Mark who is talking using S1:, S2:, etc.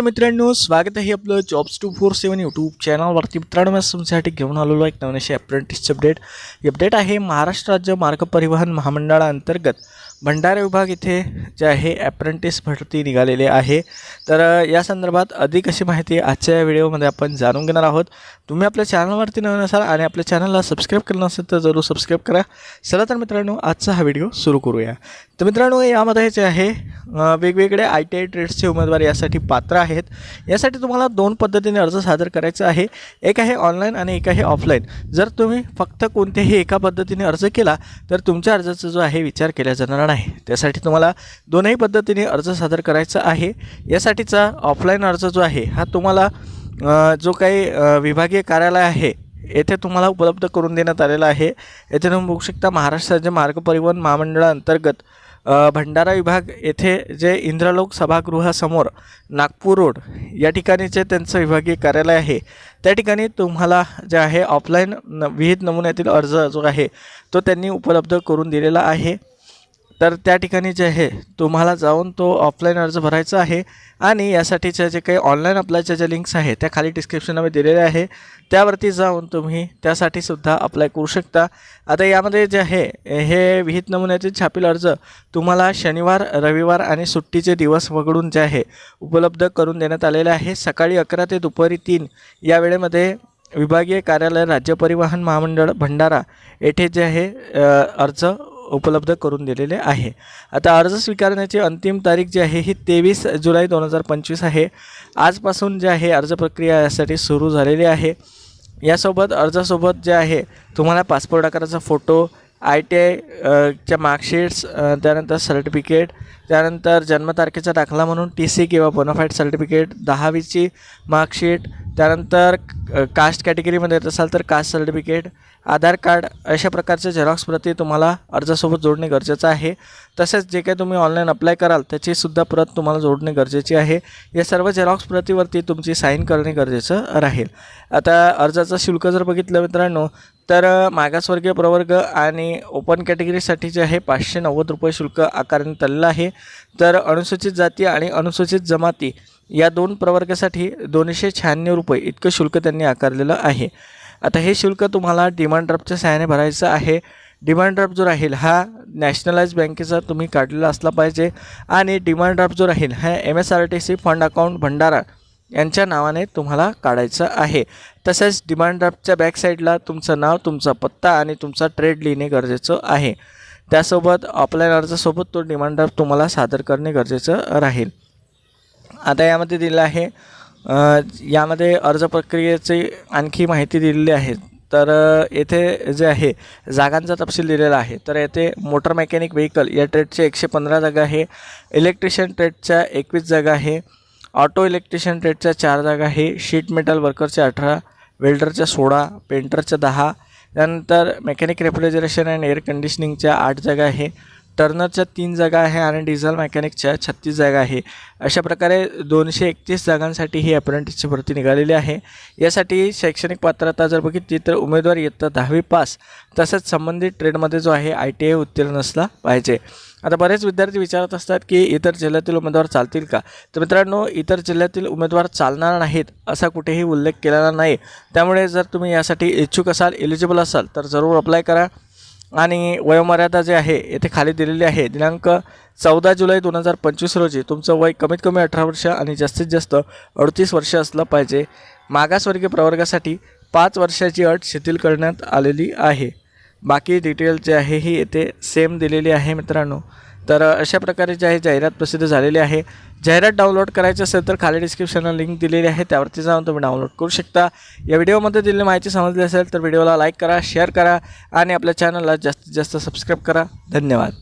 S1: नमस्कार मित्रांनो स्वागत आहे आपलं jobs two four seven YouTube चॅनलवरती मित्रांनो मी तुमच्यासाठी घेऊन आलेलो एक नवीन अशी अप्रेंटिसची अपडेट ही अपडेट आहे महाराष्ट्र राज्य मार्ग परिवहन महामंडळाअंतर्गत. भंडारा विभाग इथे जे आहे ॲप्रेंटिस भरती निघालेली आहे. तर या संदर्भात अधिक अशी माहिती आजच्या या व्हिडिओमध्ये आपण जाणून घेणार आहोत. तुम्ही आपल्या चॅनलवरती नवीन असाल आणि आपल्या चॅनलला सबस्क्राईब केलं नसेल तर जरूर सबस्क्राईब करा. चला तर मित्रांनो आजचा हा व्हिडिओ सुरू करूया. तर मित्रांनो यामध्ये जे आहे वेगवेगळे आय टी आय ट्रेड्सचे उमेदवार यासाठी पात्र आहेत. यासाठी तुम्हाला दोन पद्धतीने अर्ज सादर करायचा आहे. एक आहे ऑनलाईन आणि एक आहे ऑफलाईन जर तुम्ही फक्त कोणत्याही एका पद्धतीने अर्ज केला तर तुमच्या अर्जाचा जो आहे विचार केला जाणार नाही त्यासाठी तुम्हाला दोनही पद्धतीने अर्ज सादर करायचा आहे. यासाठीचा ऑफलाईन अर्ज जो आहे हा तुम्हाला जो काही विभागीय कार्यालय आहे येथे तुम्हाला उपलब्ध करून देण्यात आलेला आहे. येथे तुम्ही बघू शकता महाराष्ट्र राज्य मार्ग परिवहन महामंडळाअंतर्गत भंडारा विभाग येथे जे इंद्रलोक सभागृहासमोर नागपूर रोड या ठिकाणी जे त्यांचं विभागीय कार्यालय आहे त्या ठिकाणी तुम्हाला जे आहे ऑफलाईन न विहित नमुन्यातील अर्ज जो आहे तो त्यांनी उपलब्ध करून दिलेला आहे. तर त्या ठिकाणी जे आहे तुम्हाला जाऊन तो ऑफलाईन अर्ज भरायचा आहे आणि यासाठीच्या जे काही ऑनलाईन अप्लायच्या ज्या लिंक्स आहे त्या खाली डिस्क्रिप्शनमध्ये दिलेल्या आहे. त्यावरती जाऊन तुम्ही त्यासाठी सुद्धा अप्लाय करू शकता. आता यामध्ये जे आहे हे विहित नमुन्याचे छापील अर्ज तुम्हाला शनिवार रविवार आणि सुट्टीचे दिवस वगळून जे आहे उपलब्ध करून देण्यात आलेले आहे. सकाळी अकरा ते दुपारी तीन या वेळेमध्ये विभागीय कार्यालय राज्य परिवहन महामंडळ भंडारा येथे जे आहे अर्ज उपलब्ध करून दिलेले आहे. आता अर्ज स्वीकारण्याची अंतिम तारीख जी आहे ही तेवीस जुलै दोन हजार पंचवीस आहे. आजपासून जे आहे अर्ज प्रक्रिया यासाठी सुरू झालेली आहे. यासोबत अर्जासोबत जे आहे तुम्हाला पासपोर्ट आकाराचा फोटो आय टी आय च्या मार्कशीट्स त्यानंतर सर्टिफिकेट त्यानंतर जन्मतारखेचा दाखला म्हणून टी सी किंवा बोनाफाईड सर्टिफिकेट दहावीची मार्कशीट त्यानंतर कास्ट कॅटेगरीमध्ये येत असाल तर कास्ट सर्टिफिकेट आधार कार्ड अशा प्रकारचे झेरॉक्स प्रती तुम्हाला अर्जासोबत जोडणे गरजेचं आहे. तसेच जे काही तुम्ही ऑनलाईन अप्लाय कराल त्याचीसुद्धा प्रत तुम्हाला जोडणे गरजेची आहे. या सर्व झेरॉक्स प्रतीवरती तुमची साईन करणे गरजेचं राहील. आता अर्जाचं शुल्क जर बघितलं मित्रांनो तर मागासवर्गीय प्रवर्ग आणि ओपन कॅटेगरीसाठी जे आहे पाचशे नव्वद रुपये शुल्क आकारण्यात आलेलं आहे. तर अनुसूचित जाती आणि अनुसूचित जमाती या दोन प्रवर्गासाठी दोनशे शहाण्णव रुपये इतकं शुल्क त्यांनी आकारलेलं आहे. आता हे शुल्क तुम्हाला डिमांड ड्राफ्टच्या सहाय्याने भरायचं आहे. डिमांड ड्राफ्ट जो राहील हा नॅशनलाइज बँकेचा तुम्ही काढलेला असला पाहिजे आणि डिमांड ड्राफ्ट जो राहील हा M S R T C fund account Bhandara यांच्या नावाने तुम्हाला काढायचं आहे. तसेच डिमांड ड्राफ्टच्या बॅकसाईडला तुमचं नाव तुमचा पत्ता आणि तुमचा ट्रेड लिहिणे गरजेचं आहे. त्यासोबत ऑफलाईन अर्जासोबत तो डिमांड ड्राफ्ट तुम्हाला सादर करणे गरजेचं राहील. आता यामध्ये दिलं आहे यामध्ये अर्ज प्रक्रियेची आणखी माहिती दिलेली आहे. तर येथे जे आहे जागांचा तपशील दिलेला आहे. तर येथे मोटर मेकॅनिक व्हेकल या ट्रेडचे एकशे पंधरा जागा आहे. इलेक्ट्रिशियन ट्रेडच्या एकवीस जागा आहे. ऑटो इलेक्ट्रिशियन ट्रेडच्या चार जागा आहे शीट मेटल वर्करच्या अठरा वेल्डरच्या सोळा पेंटरच्या दहा त्यानंतर मेकॅनिक रेफ्रिजरेशन अँड एअर कंडिशनिंगच्या आठ जागा आहे टर्नरच्या तीन जागा आहे आणि डिझेल मेकॅनिकच्या छत्तीस जागा आहे. अशा प्रकारे दोनशे एकतीस जागांसाठी ही अप्रेंटिसची भरती निघालेली आहे. यासाठी शैक्षणिक पात्रता जर बघितली तर उमेदवार इयत्ता दहावी पास तसंच संबंधित ट्रेडमध्ये जो आहे आय टी आय उत्तीर्ण असला पाहिजे. आता बरेच विद्यार्थी विचारत असतात की इतर जिल्ह्यातील उमेदवार चालतील का? तर मित्रांनो इतर जिल्ह्यातील उमेदवार चालणार नाहीत असा कुठेही उल्लेख केलेला नाही. त्यामुळे जर तुम्ही यासाठी इच्छुक असाल एलिजिबल असाल तर जरूर अप्लाय करा. आणि वयोमर्यादा जे आहे येथे खाली दिलेली आहे दिनांक चौदा जुलै दोन हजार पंचवीस रोजी तुमचं वय कमीत कमी अठरा वर्ष आणि जास्तीत जास्त अडतीस वर्ष असलं पाहिजे. मागासवर्गीय प्रवर्गासाठी पाच वर्षाची अट शिथिल करण्यात आलेली आहे. बाकी डिटेल जे आहे ही येथे सेम दिलेली आहे मित्रांनो. तर अशा प्रकारे जे आहे जाहिरात प्रसिद्ध झालेली आहे. जाहिरात डाउनलोड करायची असेल तर खाली डिस्क्रिप्शनला लिंक दिलेली आहे. त्यावरती जाऊन तुम्ही डाउनलोड करू शकता. या व्हिडिओमध्ये दिलेली माहिती समजली असेल तर व्हिडिओला लाईक करा शेअर करा आणि आपल्या चॅनलला जास्तीत जास्त सबस्क्राईब करा. धन्यवाद.